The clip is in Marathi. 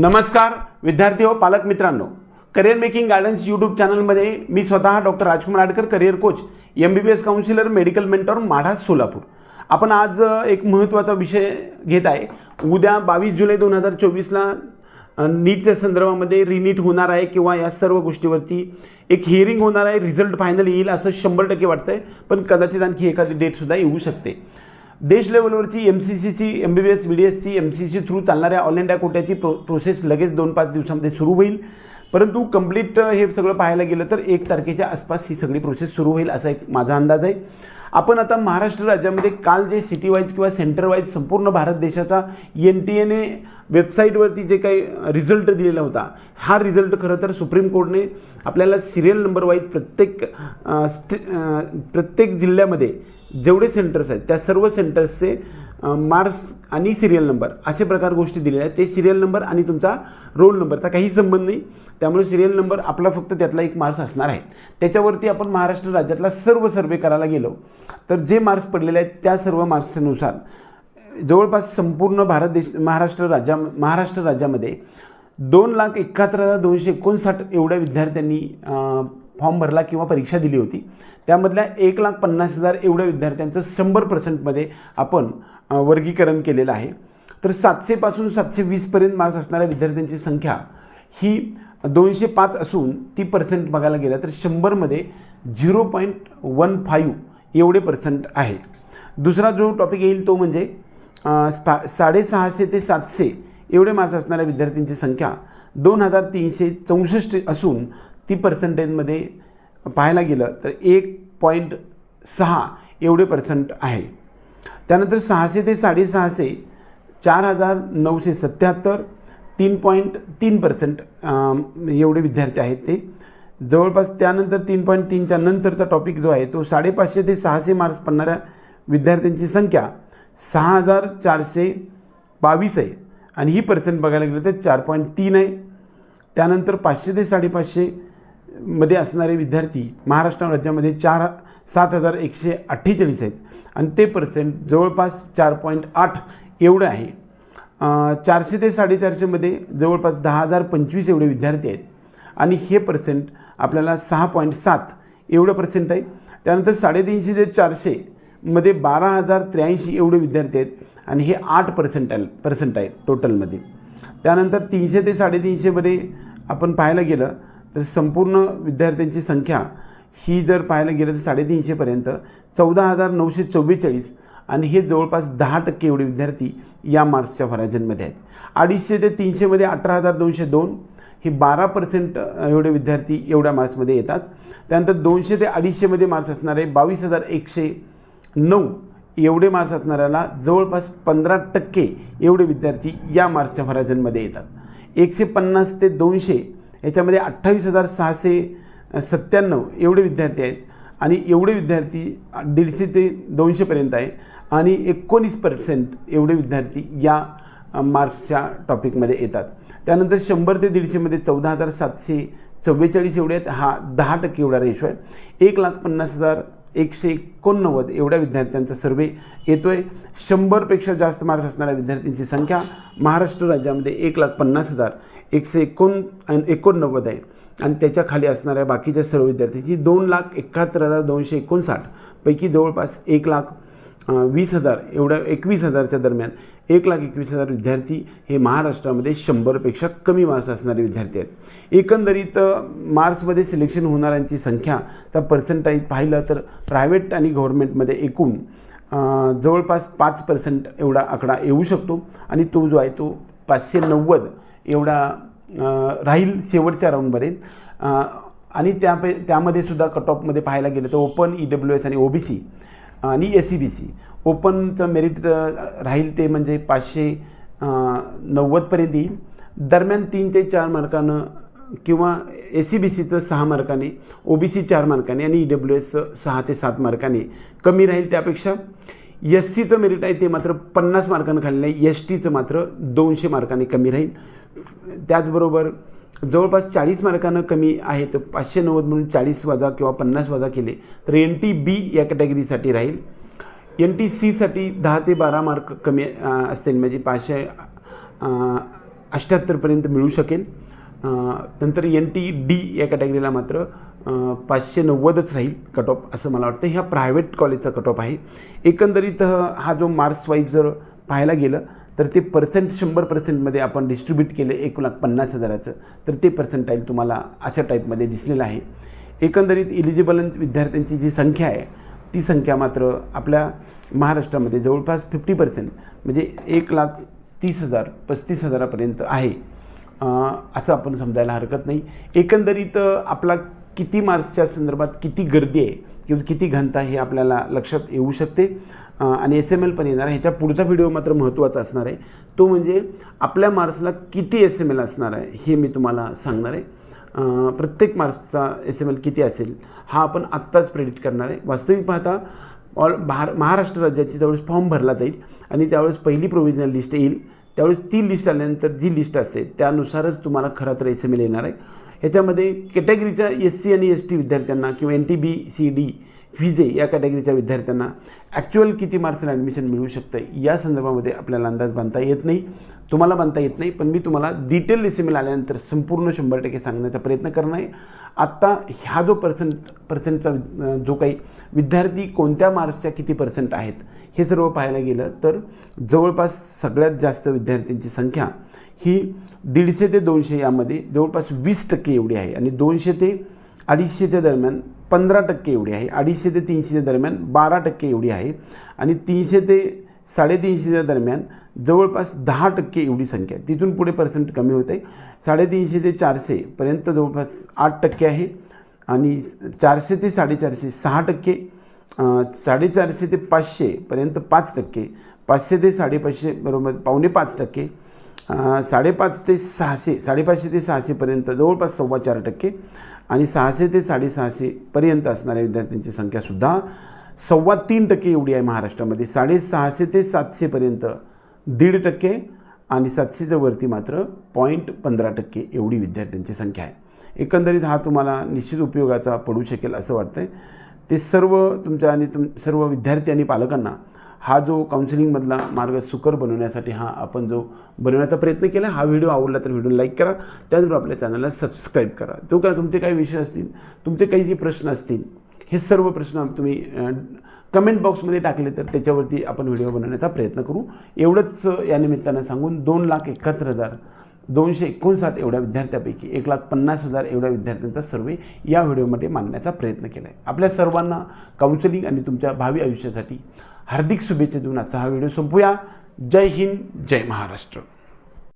नमस्कार विद्यार्थी व पालक मित्रांनो. करिअर मेकिंग गायडन्स यूट्यूब चॅनलमध्ये मी स्वतः doctor Rajkumar Adkar career coach M B B S counsellor medical mentor Madha Solapur. आपण आज एक महत्त्वाचा विषय घेत आहे. उद्या बावीस जुलै दोन हजार चोवीसला नीटच्या संदर्भामध्ये रिनीट होणार आहे किंवा या सर्व गोष्टीवरती एक हिअरिंग होणार आहे. रिझल्ट फायनल येईल असं शंभर टक्के वाटतं आहे पण कदाचित आणखी एखादी डेटसुद्धा येऊ शकते. देश लेवलवरची एम सी सीची M B B S B D एसची एम सी सी थ्रू चालणाऱ्या ऑल इंडिया कोट्याची प्रो प्रोसेस लगेच दोन पाच दिवसामध्ये सुरू होईल. परंतु कंप्लीट हे सगळं पाहायला गेलं तर एक तारखेच्या आसपास ही सगळी प्रोसेस सुरू होईल असा एक माझा अंदाज आहे. आपण आता महाराष्ट्र राज्यामध्ये काल जे सिटी वाईज किंवा सेंटर वाईज संपूर्ण भारत देशाचा एन टी एने वेबसाईटवरती जे काही रिझल्ट दिलेला होता हा रिझल्ट खरं तर सुप्रीम कोर्टने आपल्याला सिरियल नंबर वाईज प्रत्येक स्टे प्रत्येक जिल्ह्यामध्ये जेवढे सेंटर्स आहेत त्या सर्व सेंटर्सचे मार्क्स आणि सिरियल नंबर असे प्रकार गोष्टी दिलेल्या आहेत. ते सिरियल नंबर आणि तुमचा रोल नंबरचा काही संबंध नाही. त्यामुळे सिरियल नंबर आपला फक्त त्यातला एक मार्क्स असणार आहे. त्याच्यावरती आपण महाराष्ट्र राज्यातला सर्व सर्वे करायला गेलो तर जे मार्क्स पडलेले आहेत त्या सर्व मार्क्सनुसार जवळपास संपूर्ण भारत देश महाराष्ट्र राज्या महाराष्ट्र राज्यामध्ये दोन लाख एकाहत्तर हजार दोनशे एकोणसाठ एवढ्या विद्यार्थ्यांनी फॉर्म भरला किंवा परीक्षा दिली होती. त्यामधल्या एक लाख पन्नास हजार एवढ्या विद्यार्थ्यांचं शंभर पर्सेंटमध्ये आपण वर्गीकरण केलेलं आहे. तर सातशेपासून सातशे वीसपर्यंत मार्क्स असणाऱ्या विद्यार्थ्यांची संख्या ही दोनशे पाच असून ती पर्सेंट बघायला गेलं तर शंभरमध्ये झिरो पॉईंट वन फाईव्ह एवढे पर्सेंट आहे. दुसरा जो टॉपिक येईल तो म्हणजे स्पा साडेसहाशे ते सातशे एवढे मार्क्स असणाऱ्या विद्यार्थ्यांची संख्या दोन हजार तीनशे चौसष्ट असून ती पर्सेंटेजमध्ये पाहायला गेलं तर एक पॉईंट सहा एवढे पर्सेंट आहे. त्यानंतर सहाशे ते साडेसहाशे चार हजार नऊशे सत्याहत्तर तीन पॉईंट तीन पर्सेंट एवढे विद्यार्थी आहेत ते. जवळपास त्यानंतर तीन पॉईंट तीनच्या नंतरचा टॉपिक जो आहे तो साडेपाचशे ते सहाशे मार्क्स पडणाऱ्या विद्यार्थ्यांची संख्या सहा हजार चारशे बावीस आहे. आणि ही पर्सेंट बघायला गेलं तर चार पॉईंट तीन आहे. त्यानंतर पाचशे ते साडेपाचशे मध्ये असणारे विद्यार्थी महाराष्ट्र राज्यामध्ये चार सात हजार एकशे अठ्ठेचाळीस आहेत. आणि ते पर्सेंट जवळपास चार पॉईंट आठ एवढं आहे. चारशे ते साडेचारशेमध्ये जवळपास दहा हजार पंचवीस एवढे विद्यार्थी आहेत. आणि हे पर्सेंट आपल्याला सहा पॉईंट सात एवढं पर्सेंट आहे. त्यानंतर साडेतीनशे ते चारशे मध्ये बारा हजार त्र्याऐंशी एवढे विद्यार्थी आहेत. आणि हे आठ पर्सेंटाईल पर्सेंट आहे टोटलमध्ये त्यानंतर तीनशे ते साडेतीनशेमध्ये आपण पाहायला गेलं तर संपूर्ण विद्यार्थ्यांची संख्या ही जर पाहायला गेलं तर साडेतीनशेपर्यंत चौदा हजार नऊशे चव्वेचाळीस आणि हे जवळपास दहा टक्के एवढे विद्यार्थी या मार्क्सच्या होरायझनमध्ये आहेत. अडीचशे ते तीनशेमध्ये अठरा हजार दोनशे दोन हे बारा पर्सेंट एवढे विद्यार्थी एवढ्या मार्क्समध्ये येतात. त्यानंतर दोनशे ते अडीचशेमध्ये मार्क्स असणारे बावीस हजार एकशे नऊ एवढे मार्क्स असणाऱ्याला जवळपास पंधरा टक्के एवढे विद्यार्थी या मार्क्सच्या होरायझनमध्ये येतात. एकशे पन्नास ते दोनशे याच्यामध्ये अठ्ठावीस हजार सहाशे सत्त्याण्णव एवढे विद्यार्थी आहेत. आणि एवढे विद्यार्थी दीडशे ते दोनशेपर्यंत आहे. आणि एकोणीस पर्सेंट एवढे विद्यार्थी या मार्क्सच्या टॉपिकमध्ये येतात. त्यानंतर शंभर ते दीडशेमध्ये चौदा हजार सातशे चव्वेचाळीस एवढे आहेत. हा दहा टक्के एवढा रेशो आहे. एक लाख पन्नास हजार एकशे एकोणनव्वद एवढ्या विद्यार्थ्यांचा सर्वे येतो आहे शंभरपेक्षा जास्त मार्क्स असणाऱ्या विद्यार्थ्यांची संख्या महाराष्ट्र राज्यामध्ये एक लाख पन्नास हजार एकशे एकोण एकोणनव्वद आहे. आणि त्याच्याखाली असणाऱ्या बाकीच्या सर्व विद्यार्थ्यांची दोन लाख एकाहत्तर हजार दोनशे एकोणसाठ पैकी जवळपास एक लाख वीस हजार एवढ्या एकवीस हजारच्या दरम्यान एक लाख एकवीस हजार विद्यार्थी हे महाराष्ट्रामध्ये शंभरपेक्षा कमी मार्क्स असणारे विद्यार्थी आहेत. एकंदरीत मार्क्समध्ये सिलेक्शन होणाऱ्यांची संख्याचा पर्सेंटाईज पाहिलं तर प्रायव्हेट आणि गव्हर्नमेंटमध्ये एकूण जवळपास पाच पर्सेंट एवढा आकडा येऊ शकतो आणि तो जो आहे तो पाचशे नव्वद एवढा राहील शेवटच्या राऊंडपर्यंत आणि त्या त्यामध्ये सुद्धा कट ऑफमध्ये पाहायला गेलं तर ओपन ई डब्ल्यू एस आणि ओ बी सी आणि एस सी बी सी ओपनचं मेरिट राहील ते म्हणजे पाचशे नव्वदपर्यंत येईल. दरम्यान तीन ते चार मार्कानं किंवा एस सी बी सीचं सहा मार्काने ओ बी सी चार मार्काने आणि ई डब्ल्यू एसचं सहा ते सात मार्काने कमी राहील त्यापेक्षा. एस सीचं मेरिट आहे ते मात्र पन्नास मार्कानं खाली नाही. एस टीचं मात्र दोनशे मार्काने कमी राहील. त्याचबरोबर जवळपास चाळीस मार्कानं कमी आहे तर पाचशे नव्वद म्हणून चाळीस वजा किंवा पन्नास वजा केले. तर एन टी बी या कॅटेगरीसाठी राहील. एन टी सीसाठी दहा ते बारा मार्क कमी असतील. म्हणजे पाचशे अठ्ठ्याहत्तरपर्यंत मिळू शकेल. नंतर एन टी डी या कॅटेगरीला मात्र पाचशे नव्वदच राहील कट ऑफ असं मला वाटतं. ह्या प्रायव्हेट कॉलेजचा कट ऑफ आहे. एकंदरीत हा जो मार्क्स वाईज जर पाहायला गेलं तर ते पर्सेंट शंभर पर्सेंटमध्ये आपण डिस्ट्रीब्यूट केलं एक लाख पन्नास हजाराचं. तर ते पर्सेंटाईल तुम्हाला अशा टाईपमध्ये दिसलेलं आहे. एकंदरीत इलिजिबल विद्यार्थ्यांची जी संख्या आहे ती संख्या मात्र आपल्या महाराष्ट्रामध्ये जवळपास फिफ्टी पर्सेंट म्हणजे एक लाख तीस हजार पस्तीस हजारापर्यंत आहे. असं आपण समजायला हरकत नाही. एकंदरीत आपला किती मार्क्सच्या संदर्भात किती गर्दी आहे किंवा किती घनता हे आपल्याला लक्षात येऊ शकते. आणि एस एम एल पण येणार आहे. ह्याच्या पुढचा व्हिडिओ मात्र महत्त्वाचा असणार आहे. तो म्हणजे आपल्या मार्क्सला किती एस एम एल असणार आहे हे मी तुम्हाला सांगणार आहे. प्रत्येक मार्क्सचा एस एम एल किती असेल हा आपण आत्ताच प्रेडिक्ट करणार आहे. वास्तविक पाहता ऑल भार महाराष्ट्र राज्याची ज्यावेळेस फॉर्म भरला जाईल आणि त्यावेळेस पहिली प्रोव्हिजनल लिस्ट येईल त्यावेळेस ती लिस्ट आल्यानंतर जी लिस्ट असते त्यानुसारच तुम्हाला खरं तर एस एम एल येणार आहे. ह्याच्यामध्ये कॅटेगरीच्या एस सी आणि एस टी विद्यार्थ्यांना किंवा N T B C D VJ या कॅटेगरीच्या विद्यार्थ्यांना ॲक्च्युअल किती मार्क्सला ॲडमिशन मिळू शकतं या संदर्भामध्ये आपल्याला अंदाज बांधता येत नाही तुम्हाला बांधता येत नाही पण मी तुम्हाला डिटेल रेसिमेल आल्यानंतर संपूर्ण शंभर टक्के सांगण्याचा प्रयत्न करणार आहे. आत्ता ह्या जो पर्सेंट पर्सेंटचा जो काही विद्यार्थी कोणत्या मार्क्सच्या किती पर्सेंट आहेत हे सर्व पाहायला गेलं तर जवळपास सगळ्यात जास्त विद्यार्थ्यांची संख्या ही दीडशे ते दोनशे यामध्ये जवळपास वीस टक्के एवढी आहे. आणि दोनशे ते अडीचशेच्या दरम्यान पंधरा टक्के एवढी आहे. अडीचशे ते तीनशेच्या दरम्यान बारा टक्के एवढी आहे. आणि तीनशे ते साडेतीनशेच्या दरम्यान जवळपास दहा टक्के एवढी संख्या आहे. तिथून पुढे पर्सेंट कमी होते साडेतीनशे ते चारशेपर्यंत जवळपास आठ टक्के आहे. आणि चारशे ते साडेचारशे सहा टक्के साडेचारशे ते पाचशेपर्यंत पाच टक्के पाचशे ते साडेपाचशे बरोबर पावणे पाच टक्के साडेपाच ते सहाशे साडेपाचशे ते सहाशेपर्यंत जवळपास सव्वा चार टक्के. आणि सहाशे ते साडेसहाशेपर्यंत असणाऱ्या विद्यार्थ्यांची संख्यासुद्धा सव्वा तीन टक्के एवढी आहे महाराष्ट्रामध्ये. साडेसहाशे ते सातशेपर्यंत दीड टक्के आणि सातशेच्या वरती मात्र पॉईंट पंधरा टक्के एवढी विद्यार्थ्यांची संख्या आहे. एकंदरीत हा तुम्हाला निश्चित उपयोगाचा पडू शकेल असं वाटतं आहे ते सर्व तुमच्या आणि तुम सर्व विद्यार्थी आणि पालकांना हा जो काउन्सिलिंगमधला मार्ग सुकर बनवण्यासाठी हा आपण जो बनवण्याचा प्रयत्न केला हा व्हिडिओ आवडला तर व्हिडिओ लाईक करा. त्याचबरोबर आपल्या चॅनलला सबस्क्राईब करा. जो काय तुमचे काही विषय असतील तुमचे काही जे प्रश्न असतील हे सर्व प्रश्न तुम्ही कमेंट बॉक्समध्ये टाकले तर त्याच्यावरती आपण व्हिडिओ बनवण्याचा प्रयत्न करू. एवढंच या निमित्तानं सांगून दोन लाख एकाहत्तर हजार दोनशे एकोणसाठ एवढ्या विद्यार्थ्यापैकी एक लाख पन्नास हजार एवढ्या विद्यार्थ्यांचा सर्वे या व्हिडिओमध्ये मांडण्याचा प्रयत्न केला आहे आपल्या सर्वांना काउन्सिलिंग आणि तुमच्या भावी आयुष्यासाठी हार्दिक शुभेच्छा देऊन आजचा हा व्हिडिओ संपूया. जय हिंद जय महाराष्ट्र.